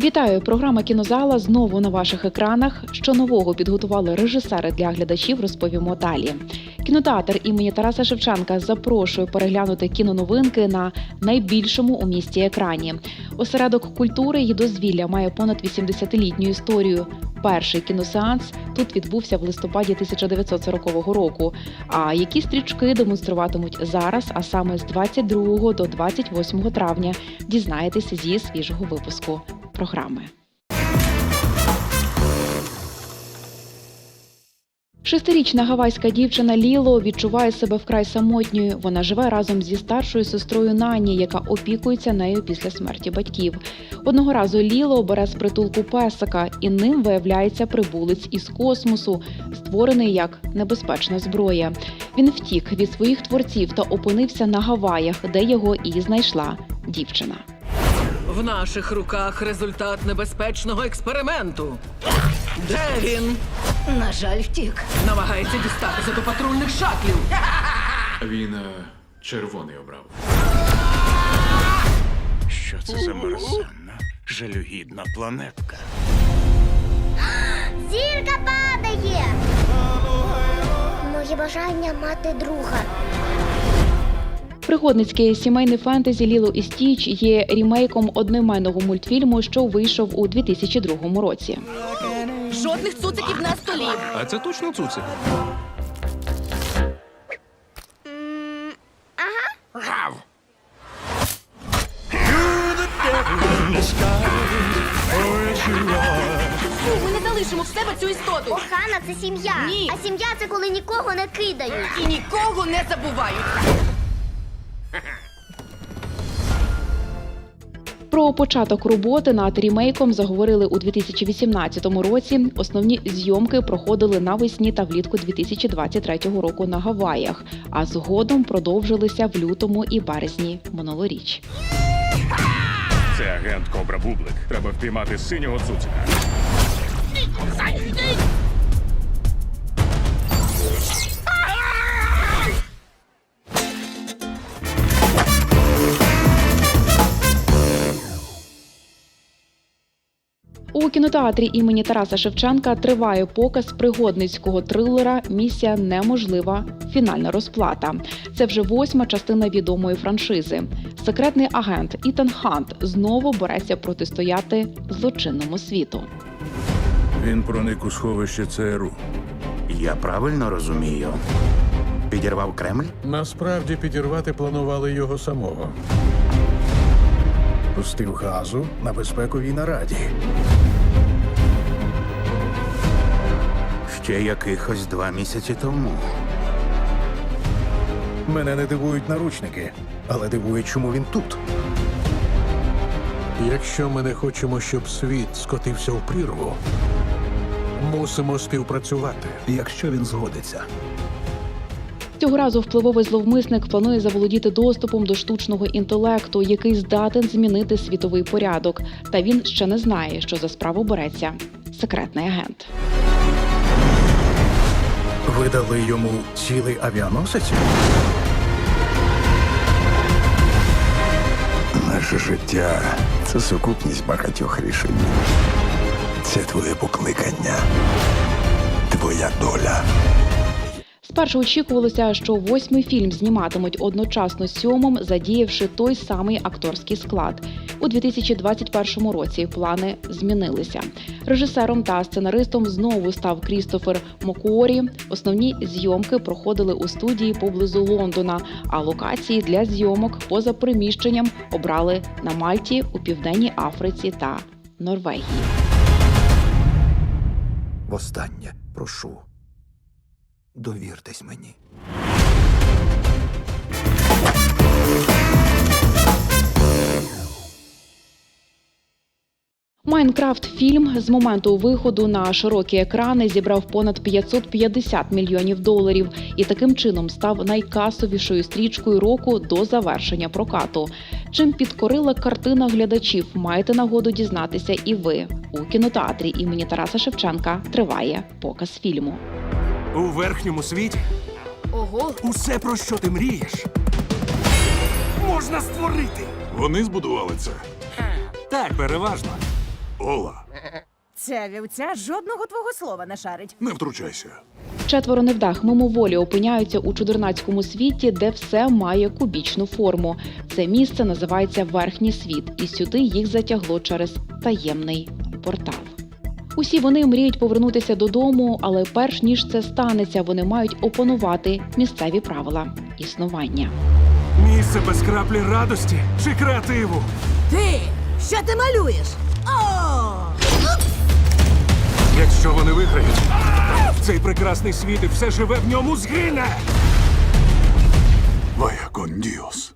Вітаю! Програма кінозала знову на ваших екранах. Що нового підготували режисери для глядачів, розповімо далі. Кінотеатр імені Тараса Шевченка запрошує переглянути кіноновинки на найбільшому у місті екрані. Осередок культури і дозвілля має понад 80-літню історію. Перший кіносеанс тут відбувся в листопаді 1940 року. А які стрічки демонструватимуть зараз, а саме з 22 до 28 травня, дізнаєтеся зі свіжого випуску програми. Шестирічна гавайська дівчина Ліло відчуває себе вкрай самотньою. Вона живе разом зі старшою сестрою Нані, яка опікується нею після смерті батьків. Одного разу Ліло бере з притулку песика, і ним виявляється прибулець із космосу, створений як небезпечна зброя. Він втік від своїх творців та опинився на Гаваях, де його і знайшла дівчина. В наших руках результат небезпечного експерименту. Де він? На жаль, втік. Намагається дістатися до патрульних шатлів. Він е, червоний обрав. Що це за мерзенна, жалюгідна планетка? Зірка падає. Моє бажання мати друга. Пригодницьке сімейне фентезі Ліло і Стіч є рімейком одноіменного мультфільму, що вийшов у 2002 році. Жодних цуциків на столі. А це точно цуцик? Ми не залишимо в себе цю істоту. Охана це сім'я. Ні. А сім'я це коли нікого не кидають. І нікого не забувають. Про початок роботи над рімейком заговорили у 2018 році. Основні зйомки проходили навесні та влітку 2023 року на Гаваях, а згодом продовжилися в лютому і березні минулоріч. Це агент Кобра Бублик. Треба впіймати синього цуцика. У кінотеатрі імені Тараса Шевченка триває показ пригодницького трилера Місія неможлива. Фінальна розплата. Це вже восьма частина відомої франшизи. Секретний агент Ітан Хант знову бореться протистояти злочинному світу. Він проник у сховище ЦРУ. Я правильно розумію. Підірвав Кремль? Насправді підірвати планували його самого. Пустив газу на безпековій нараді. Ще якихось два місяці тому. Мене не дивують наручники, але дивує, чому він тут. Якщо ми не хочемо, щоб світ скотився в прірву, мусимо співпрацювати. Якщо він згодиться. Цього разу впливовий зловмисник планує заволодіти доступом до штучного інтелекту, який здатен змінити світовий порядок. Та він ще не знає, що за справу береться секретний агент. Видали йому цілий авіаносець? Наше життя це сукупність багатьох рішень. Це твоє покликання, твоя доля. Спершу очікувалося, що восьмий фільм зніматимуть одночасно з сьомим, задіявши той самий акторський склад. У 2021 році плани змінилися. Режисером та сценаристом знову став Крістофер Мокуорі. Основні зйомки проходили у студії поблизу Лондона, а локації для зйомок поза приміщенням обрали на Мальті, у Південній Африці та Норвегії. Востаннє прошу. Довіртесь мені. Майнкрафт фільм з моменту виходу на широкі екрани зібрав понад 550 мільйонів доларів і таким чином став найкасовішою стрічкою року до завершення прокату. Чим підкорила картина глядачів, маєте нагоду дізнатися і ви. У кінотеатрі імені Тараса Шевченка триває показ фільму. У верхньому світі Ого, усе, про що ти мрієш, можна створити. Вони збудували це. Так, переважно. Ола, Ця вівця жодного твого слова не шарить. не втручайся. Четверо невдах мимоволі опиняються у чудернацькому світі, де все має кубічну форму. Це місце називається Верхній світ, і сюди їх затягло через таємний портал. Усі вони мріють повернутися додому, але перш ніж це станеться, вони мають опанувати місцеві правила існування. Місце без краплі радості чи креативу. Ти! Що ти малюєш? Якщо вони виграють, цей прекрасний світ і все живе в ньому згине. Вая кон діос.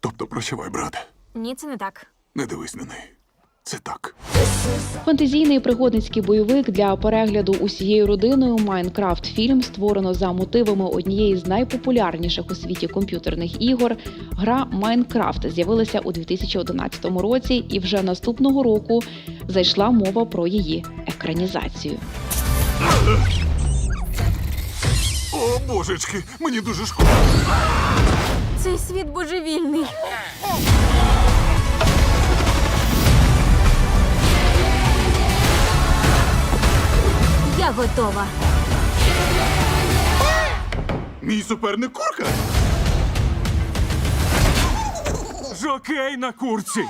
Тобто прощавай, брате. Ні, це не так. Не дивись на неї. Це так. Фантазійний пригодницький бойовик для перегляду усією родиною Майнкрафт фільм створено за мотивами однієї з найпопулярніших у світі комп'ютерних ігор. Гра Майнкрафт з'явилася у 2011 році, і вже наступного року зайшла мова про її екранізацію. О, божечки, мені дуже шкода. Цей світ божевільний. Я готова. Мій суперник курка. Жокей на курці.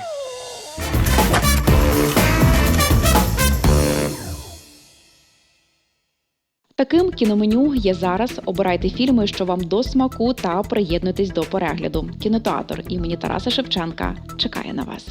Таким кіноменю є зараз. Обирайте фільми, що вам до смаку, та приєднуйтесь до перегляду. Кінотеатр імені Тараса Шевченка чекає на вас.